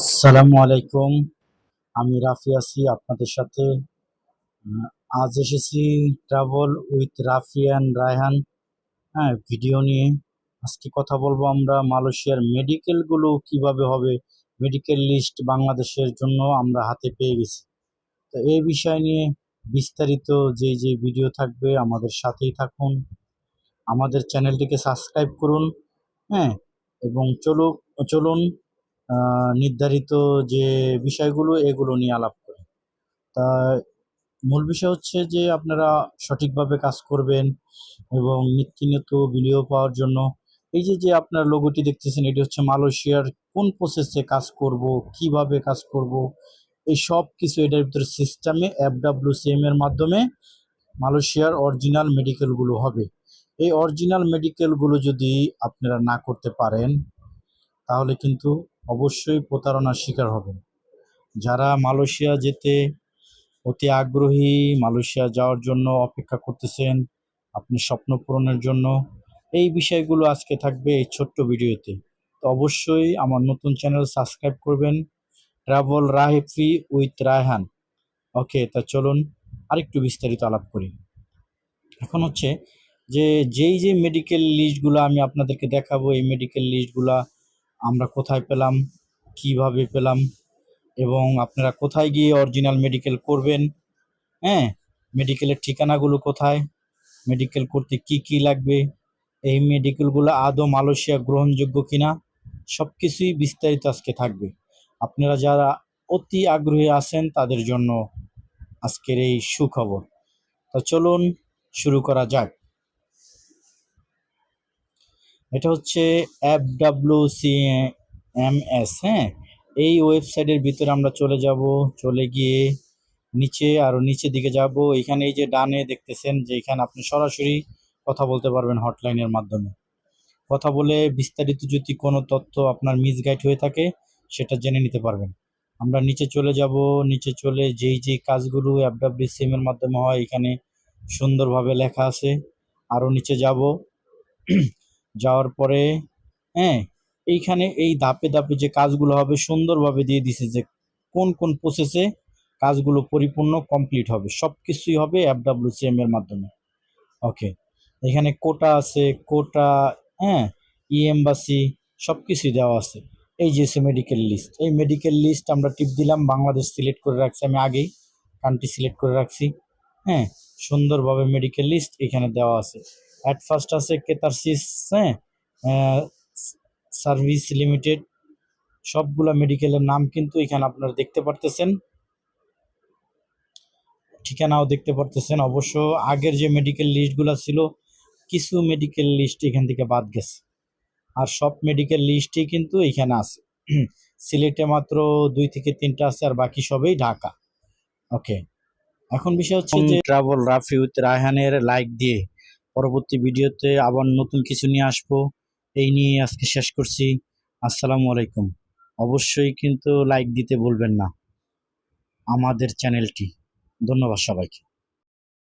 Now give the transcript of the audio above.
আসসালামু আলাইকুম। আমি রাফি আছি আপনাদের সাথে। আজ এসেছি travel with Rafi and Raihan. হ্যাঁ ভিডিও নিয়ে। আজকে কথা বলব আমরা মালয়েশিয়ার মেডিকেলগুলো কীভাবে হবে মেডিকেল লিস্ট বাংলাদেশের জন্য আমরা হাতে পেয়ে গেছি। তো এই বিষয় নিয়ে বিস্তারিত যেই যে ভিডিও থাকবে আমাদের সাথেই থাকুন। আমাদের চ্যানেলটিকে সাবস্ক্রাইব করুন। হ্যাঁ এবং চলুক, চলুন নির্ধারিত যে বিষয়গুলো, এগুলো নিয়ে আলাপ করি তা মূল বিষয় হচ্ছে যে, আপনারা সঠিকভাবে কাজ করবেন এবং নিত্যনিয়ত ভিডিও পাওয়ার জন্য এই যে যে আপনার লোগোটি দেখতেছেন, এটি হচ্ছে মালয়েশিয়ার কোন প্রসেসে কাজ করব, কীভাবে কাজ করব, এই সব কিছু এটার ভিতরে সিস্টেমে এফ সিএম এর মাধ্যমে মালয়েশিয়ার অরিজিনাল মেডিকেলগুলো হবে। এই অরিজিনাল মেডিকেলগুলো যদি আপনারা না করতে পারেন, তাহলে কিন্তু অবশ্যই প্রতারণার শিকার হবেন। যারা মালয়েশিয়া যেতে অতি আগ্রহী, মালয়েশিয়া যাওয়ার জন্য অপেক্ষা করতেছেন, আপনি স্বপ্ন পূরণের জন্য, এই বিষয়গুলো আজকে থাকবে এই ছোট্ট ভিডিওতে। তো অবশ্যই আমার নতুন চ্যানেল সাবস্ক্রাইব করবেন, travel Rafi with Raihan. Okay, তা চলুন আরেকটু বিস্তারিত আলাপ করি। এখন হচ্ছে যে, যেই যে মেডিকেল লিস্টগুলো আমি আপনাদেরকে দেখাবো, এই মেডিকেল লিস্টগুলা আমরা কোথায় পেলাম, কীভাবে পেলাম এবং আপনারা কোথায় গিয়ে অরিজিনাল মেডিকেল করবেন? হ্যাঁ মেডিকেলের ঠিকানাগুলো কোথায়? মেডিকেল করতে কি কি লাগবে? এই মেডিকেলগুলো আদৌ মালয়েশিয়া গ্রহণযোগ্য কিনা? সব কিছুই বিস্তারিত আজকে থাকবে। আপনারা যারা অতি আগ্রহী আছেন, তাদের জন্য আজকের এই সুখবর। তো চলুন শুরু করা যাক। এটা হচ্ছে F W C M S হ্যাঁ? এই ওয়েবসাইটের ভিতরে আমরা চলে যাব, চলে গিয়ে নিচে আরও নিচের দিকে যাব। এখানে এই যে ডানে দেখতেছেন যে এখানে আপনি সরাসরি কথা বলতে পারবেন হটলাইনের মাধ্যমে। কথা বলে বিস্তারিত যদি কোনো তথ্য আপনার মিসগাইড হয়ে থাকে, সেটা জেনে নিতে পারবেন। আমরা নিচে চলে যাব, নিচে চলে যেই যেই কাজগুলো এফডাব্লিউ সিম এর মাধ্যমে হয়, এখানে সুন্দরভাবে লেখা আছে। আরও নিচে যাব। যাওয়ার পরে হ্যাঁ এইখানে এই ধাপে ধাপে যে কাজগুলো হবে সুন্দরভাবে দিয়ে দিছে যে কোন কোন প্রসেসে কাজগুলো পরিপূর্ণ কমপ্লিট হবে। সব কিছুই হবে এফডাব্লিউসিএম এর মাধ্যমে। ওকে এখানে কোটা আছে কোটা হ্যাঁ ই এম্বাসি সব কিছুই দেওয়া আছে। এই যে মেডিকেল লিস্ট এই মেডিকেল লিস্ট আমরা টিপ দিলাম, বাংলাদেশ সিলেক্ট করে রাখছি আমি আগেই কান্ট্রি সিলেক্ট করে রাখছি। হ্যাঁ সুন্দরভাবে মেডিকেল লিস্ট এখানে দেওয়া আছে। অ্যাট ফার্স্ট আছে কেতারসিস হ্যাঁ? সার্ভিস লিমিটেড সবগুলা মেডিকেলের নাম কিন্তু এখানে আপনারা দেখতে পারতেছেন। ঠিকানাও দেখতে পারতেছেন। অবশ্য আগের যে মেডিকেল লিস্টগুলো ছিল কিছু মেডিকেল লিস্ট এখান থেকে বাদ গেছে। আর সব মেডিকেল লিস্টই কিন্তু এখানে আছে। সিলেটে মাত্র দুই থেকে তিনটা আছে আর বাকি সবই ঢাকা। ওকে এখন বিষয় হচ্ছে যে ট্রাভেল রাফি উইথ রায়হানের লাইক দিয়ে পরবর্তী ভিডিওতে আবার নতুন কিছু নিয়ে আসব। এই নিয়ে আজকে শেষ করছি। আসসালামু আলাইকুম। অবশ্যই কিন্তু লাইক দিতে বলবেন না। আমাদের চ্যানেলটি। ধন্যবাদ সবাইকে।